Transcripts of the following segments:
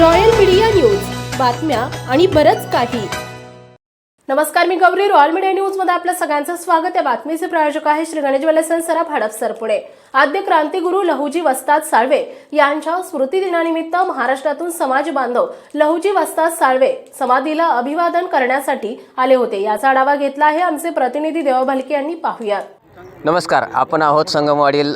Royal media news. बातम्या आणि बरच काही. नमस्कार मी गौरी. रॉयल मीडिया न्यूजमध्ये आपलं सगळ्यांचं स्वागत. आहे बातमीचे प्रायोजक आहे श्री गणेश ज्वेलर्सन सराफ हडप पुणे आद्य क्रांतीगुरू लहुजी वस्ताद साळवे यांच्या स्मृतिदिनानिमित्त महाराष्ट्रातून समाज बांधव लहुजी वस्ताद साळवे समाधीला अभिवादन करण्यासाठी आले होते. याचा आढावा घेतला आहे आमचे प्रतिनिधी देवा भालके यांनी. पाहुयात नमस्कार आपण आहोत संगमवाडील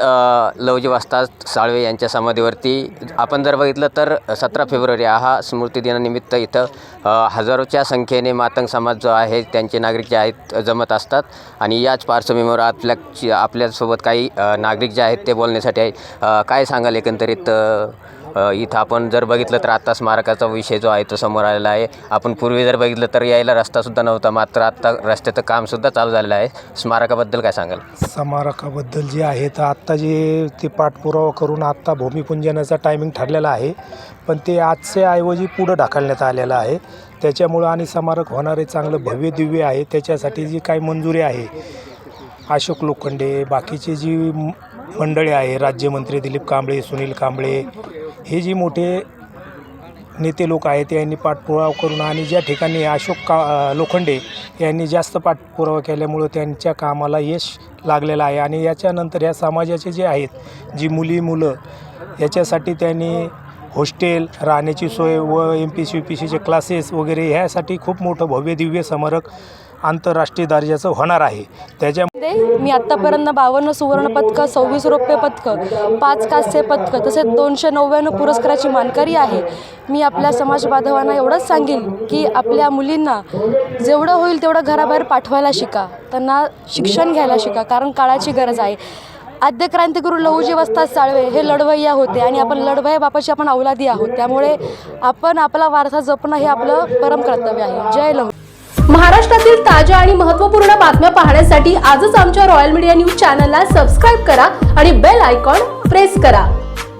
लवजी वास्ता साळवे यांच्या समाधीवरती. आपण जर बघितलं तर सतरा फेब्रुवारी हा स्मृतिदिनानिमित्त इथं हजारोच्या संख्येने मातंग समाज जो आहे त्यांचे नागरिक जे आहेत जमत असतात. आणि याच पार्श्वभूमीवर आपल्या आपल्यासोबत काही नागरिक जे आहेत ते बोलण्यासाठी आहे. काय सांगाल एकंदरीत इथं आपण जर बघितलं तर आत्ता स्मारकाचा विषय जो आहे तो समोर आलेला आहे. आपण पूर्वी जर बघितलं तर यायला रस्तासुद्धा नव्हता मात्र आत्ता रस्त्याचं कामसुद्धा चालू झालेलं आहे. स्मारकाबद्दल काय सांगाल? स्मारकाबद्दल जे आहे तर आत्ता जे ते पाठपुरावा करून आत्ता भूमिपूजनाचा टायमिंग ठरलेला आहे. पण ते आजच्या ऐवजी पुढं ढकलण्यात आलेलं आहे. त्याच्यामुळं आणि स्मारक होणारे चांगलं भव्य दिव्य आहे. त्याच्यासाठी जी काही मंजुरी आहे अशोक लोखंडे बाकीची जी मंडळी आहे राज्यमंत्री दिलीप कांबळे सुनील कांबळे. हे जी मोठे नेते लोक आहेत यांनी पाठपुरावा करून आणि ज्या ठिकाणी अशोक का लोखंडे यांनी जास्त पाठपुरावा केल्यामुळं त्यांच्या कामाला यश लागलेलं आहे. आणि याच्यानंतर ह्या समाजाचे जे आहेत जी मुली मुलं याच्यासाठी त्यांनी हॉस्टेल राहण्याची सोय व एम पी सी पी सीचे क्लासेस वगैरे ह्यासाठी खूप मोठं भव्य दिव्य स्मारक आंतरराष्ट्रीय दर्जाचं होणार आहे. त्याच्यामध्ये मी आत्तापर्यंत बावन्न सुवर्ण पदकं सव्वीस रौप्य पदकं पाच कास्य पदकं तसेच दोनशे नव्याण्णव पुरस्काराची मानकरी आहे. मी आपल्या समाज बांधवांना एवढंच सांगेन की आपल्या मुलींना जेवढं होईल तेवढं घराबाहेर पाठवायला शिका. त्यांना शिक्षण घ्यायला शिका कारण काळाची गरज आहे. आद्य क्रांतिगुरू जे वस्ताद साळवे. हे लढवय्या होते आणि आपण लढवय्या बापाशी आपण अवलादी आहोत. त्यामुळे आपण आपला वारसा जपणं हे आपलं परम कर्तव्य आहे. जय लहू महाराष्ट्रातील ताज्या आणि महत्त्वपूर्ण बातम्या पाहण्यासाठी आजच आमच्या रॉयल मीडिया न्यूज चॅनलला सबस्क्राईब करा आणि बेल आयकॉन प्रेस करा.